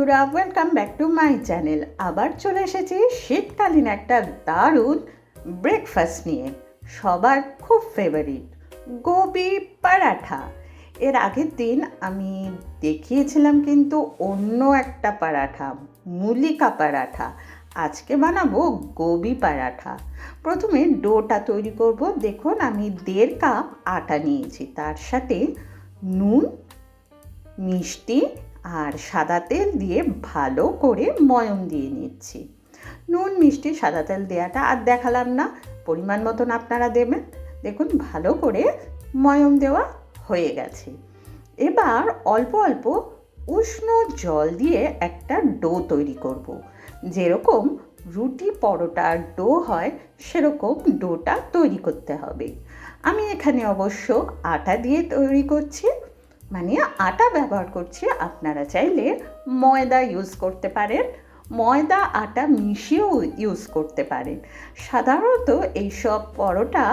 বন্ধুরা welcome back to my channel আবার চলে এসেছি শীতকালীন একটা দারুণ ব্রেকফাস্ট নিয়ে। সবার খুব ফেভারিট গোবি পরাঠা এর আগের দিন আমি দেখিয়েছিলাম কিন্তু অন্য একটা পরাঠা মুলিকা পরাঠা আজকে বানাবো গোবি পরাঠা প্রথমে ডোটা তৈরি করব। দেখুন, আমি দেড় কাপ আটা নিয়েছি। তার সাথে নুন, মিষ্টি আর সাদা তেল দিয়ে ভালো করে ময়ম দিয়ে নিচ্ছি। নুন মিষ্টি সাদা তেল দেওয়াটা আর দেখালাম না, পরিমাণ মতন আপনারা দেবেন। দেখুন, ভালো করে ময়ম দেওয়া হয়ে গেছে। এবার অল্প অল্প উষ্ণ জল দিয়ে একটা ডো তৈরি করব। যেরকম রুটি পরোটার ডো হয়, সেরকম ডোটা তৈরি করতে হবে। আমি এখানে অবশ্য আটা দিয়ে তৈরি করছি। মানে আটা ব্যবহার করছি, আপনারা চাইলে ময়দা ইউজ করতে পারেন। ময়দা, আটা মিশিয়েও ইউজ করতে পারেন। সাধারণত এইসব পরোটা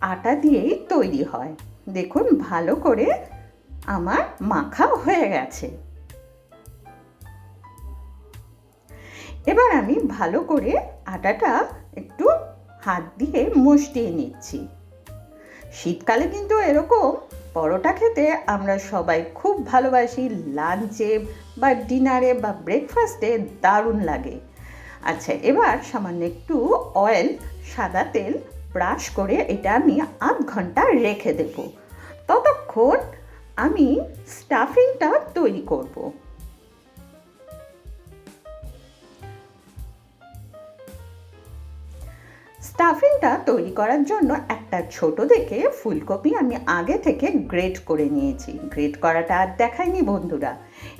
আটা দিয়েই তৈরি হয়। দেখুন, ভালো করে আমার মাখা হয়ে গেছে। এবার আমি ভালো করে আটাটা একটু হাত দিয়ে মুষ্টিয়ে নিচ্ছি। শীতকালে কিন্তু এরকম পরোটা খেতে আমরা সবাই খুব ভালোবাসি লাঞ্চে বা ডিনারে বা ব্রেকফাস্টে দারুণ লাগে। আচ্ছা এবার সামান্য একটু অয়েল সাদা তেল ব্রাশ করে এটা আমি আধ ঘণ্টা রেখে দেব। ততক্ষণ আমি স্টাফিংটা তৈরি করব। স্টাফিংটা তৈরি করার জন্য একটা ছোট দেখে ফুলকপি আমি আগে থেকে গ্রেট করে নিয়েছি। গ্রেট করাটা আর দেখাইনি বন্ধুরা।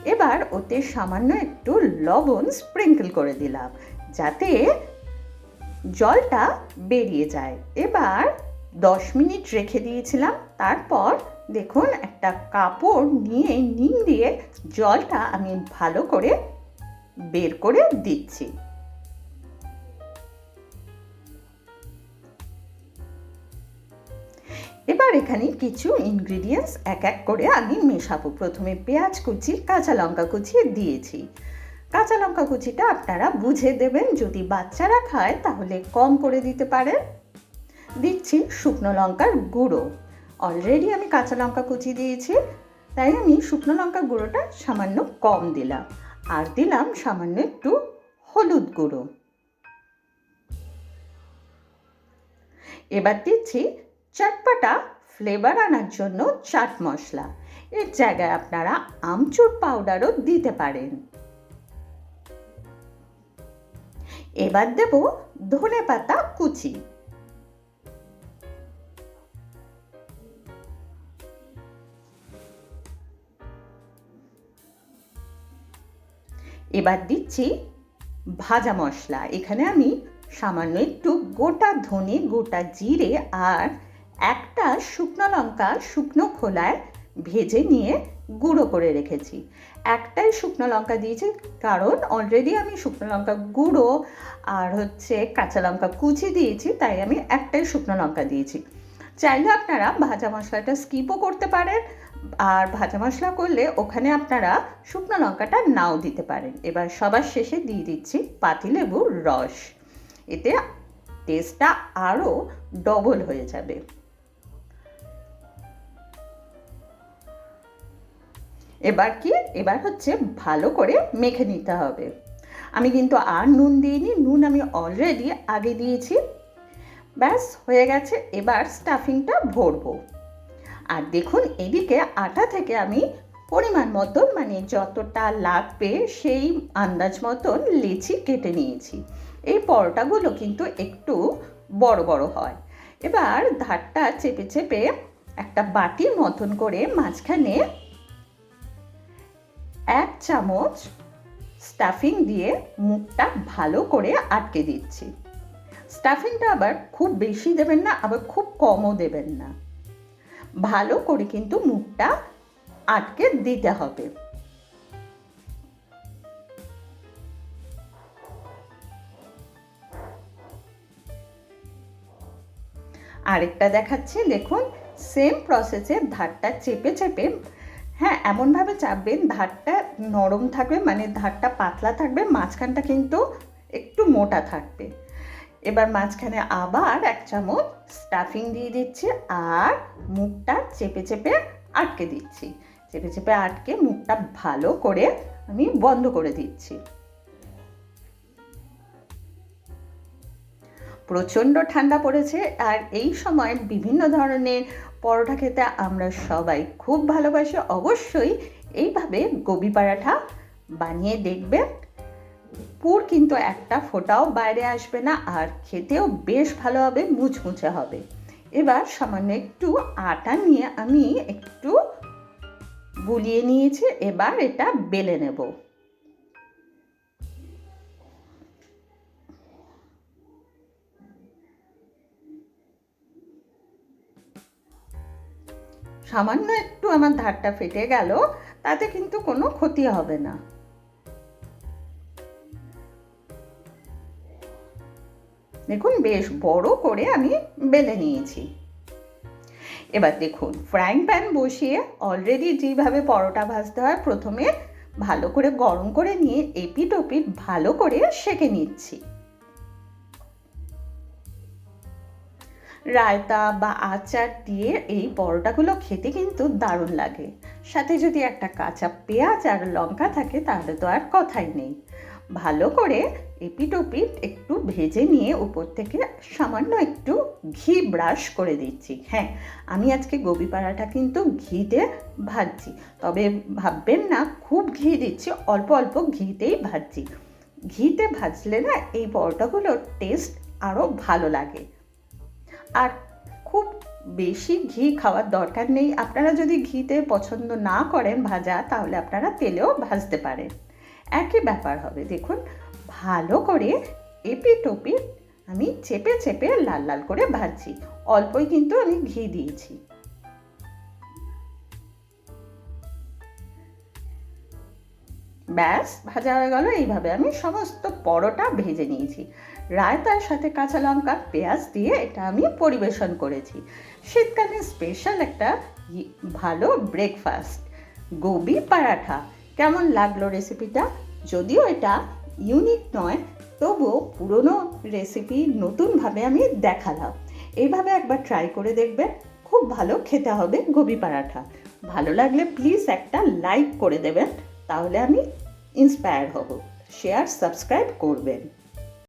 এবার ওতে সামান্য একটু লবণ স্প্রিঙ্কল করে দিলাম, যাতে জলটা বেরিয়ে যায়। এবার দশ মিনিট রেখে দিয়েছিলাম, তারপর দেখুন একটা কাপড় নিয়ে নিম দিয়ে জলটা আমি ভালো করে বের করে দিচ্ছি। এবার এখানে কিছু ইনগ্রিডিয়েন্টস এক এক করে আমি মেশাবো। প্রথমে পেঁয়াজ কুচি, কাঁচা লঙ্কা কুচি দিয়েছি। কাঁচা লঙ্কা কুচিটা আপনারা বুঝে দেবেন, যদি বাচ্চারা খায় তাহলে কম করে দিতে পারেন। দিচ্ছি শুকনো লঙ্কার গুঁড়ো। অলরেডি আমি কাঁচা লঙ্কা কুচি দিয়েছি, তাই আমি শুকনো লঙ্কা গুঁড়োটা সামান্য কম দিলাম। আর দিলাম সামান্য একটু হলুদ গুঁড়ো। এবার দিচ্ছি চটপাটা ফ্লেভার আনার জন্য চাট মশলা। এর জায়গায় আপনারা আমচুর পাউডারও দিতে পারেন। এবার দেব ধনে পাতা কুচি। এবার দিচ্ছি ভাজা মশলা। এখানে আমি সামান্য একটু গোটা ধনে, গোটা জিরে আর একটা শুকনো লঙ্কা শুকনো খোলায় ভেজে নিয়ে গুঁড়ো করে রেখেছি। একটাই শুকনো লঙ্কা দিয়েছি, কারণ অলরেডি আমি শুকনো লঙ্কা গুঁড়ো আর হচ্ছে কাঁচা লঙ্কা কুচি দিয়েছি, তাই আমি একটাই শুকনো লঙ্কা দিয়েছি। চাইলে আপনারা ভাজা মশলাটা স্কিপও করতে পারেন, আর ভাজা মশলা করলে ওখানে আপনারা শুকনো লঙ্কাটা নাও দিতে পারেন। এবার সবার শেষে দিয়ে দিচ্ছি পাতিলেবুর রস। এতে টেস্টটা আরও ডবল হয়ে যাবে। এবার কি? এবার হচ্ছে ভালো করে মেখে নিতে হবে। আমি কিন্তু আর নুন দিইনি, নুন আমি অলরেডি আগে দিয়েছি। ব্যাস, হয়ে গেছে। এবার স্টাফিংটা ভরবো। আর দেখুন, এদিকে আটা থেকে আমি পরিমাণ মতন মানে যতটা লাগবে সেই আন্দাজ মতন লেচি কেটে নিয়েছি। এই পরোটাগুলো কিন্তু একটু বড় বড় হয়। এবার ধারটা চেপে চেপে একটা বাটির মতন করে মাঝখানে এক চামচ স্টাফিং দিয়ে মুখটা ভালো করে আটকে দিচ্ছি। স্টাফিংটা আবার খুব বেশি দেবেন না, আবার খুব কমও দেবেন না। ভালো করে কিন্তু মুখটা আটকে দিতে হবে। আরেকটা দেখাচ্ছি, দেখুন সেম প্রসেসে ধারটা চেপে চেপে হ্যাঁ এমনভাবে চাপবেন, ধারটা নরম থাকবে মানে ধারটা পাতলা থাকবে, মাঝখানটা কিন্তু একটু মোটা থাকবে। এবার মাঝখানে আবার এক চামচ স্টাফিং দিয়ে দিচ্ছি আর মুখটা চেপে চেপে আটকে দিচ্ছি। চেপে চেপে আটকে মুখটা ভালো করে আমি বন্ধ করে দিচ্ছি। প্রচণ্ড ঠান্ডা পড়েছে আর এই সময় বিভিন্ন ধরনের পরোটা খেতে আমরা সবাই খুব ভালোবাসি। অবশ্যই এইভাবে গোবি পরাঠা বানিয়ে দেখবেন। পুর কিন্তু একটা ফোটাও বাইরে আসবে না আর খেতেও বেশ ভালো হবে, মুচমুচে হবে। এবার সামান্য একটু আটা নিয়ে আমি একটু গুলিয়ে নিয়েছি, এবার এটা বেলে নেব। সামান্য একটু আমার ধারটা ফেটে গেল, তাতে কিন্তু কোনো ক্ষতি হবে না। দেখুন, বেশ বড় করে আমি বেলে নিয়েছি। এবার দেখুন, ফ্রাইং প্যান বসিয়ে অলরেডি যেভাবে পরোটা ভাজতে হয়, প্রথমে ভালো করে গরম করে নিয়ে এপিট ওপিট ভালো করে সেকে নিচ্ছি। রায়তা বা আচার দিয়ে এই পরোটাগুলো খেতে কিন্তু দারুণ লাগে। সাথে যদি একটা কাঁচা পেঁয়াজ আর লঙ্কা থাকে তাহলে তো আর কথাই নেই। ভালো করে এপিট ওপিট একটু ভেজে নিয়ে উপর থেকে সামান্য একটু ঘি ব্রাশ করে দিচ্ছি। হ্যাঁ আমি আজকে গোবি পাড়াটা কিন্তু ঘিতে ভাজছি। তবে ভাববেন না, খুব ঘি দিচ্ছি, অল্প অল্প ঘিতেই ভাজছি। ঘিতে ভাজলে না এই পরোটাগুলোর টেস্ট আরও ভালো লাগে। আর খুব বেশি ঘি খাওয়ার দরকার নেই। আপনারা যদি ঘিতে পছন্দ না করেন ভাজা, তাহলে আপনারা তেলেও ভাজতে পারেন। একই ব্যাপার হবে। দেখুন, ভালো করে এপিট ওপিট আমি চেপে চেপে লাল লাল করে ভাজছি। অল্পই কিন্তু আমি ঘি দিয়েছি। ব্যাস, ভাজা হয়ে গেল। এইভাবে আমি সমস্ত পরোটা ভেজে নিয়েছি। রায়তার সাথে কাঁচা লঙ্কা, পেঁয়াজ দিয়ে এটা আমি পরিবেশন করেছি। শীতকালে স্পেশাল একটা ভালো ব্রেকফাস্ট গোবি পরাঠা। কেমন লাগল রেসিপিটা যদিও এটা ইউনিক নয়, তবুও পুরনো রেসিপি নতুনভাবে আমি দেখালাম। এইভাবে একবার ট্রাই করে দেখবেন, খুব ভালো খেতে হবে গোবি পরাঠা। ভালো লাগলে প্লিজ একটা লাইক করে দেবেন, তাহলে আমি ইন্সপায়ার হব শেয়ার সাবস্ক্রাইব করবেন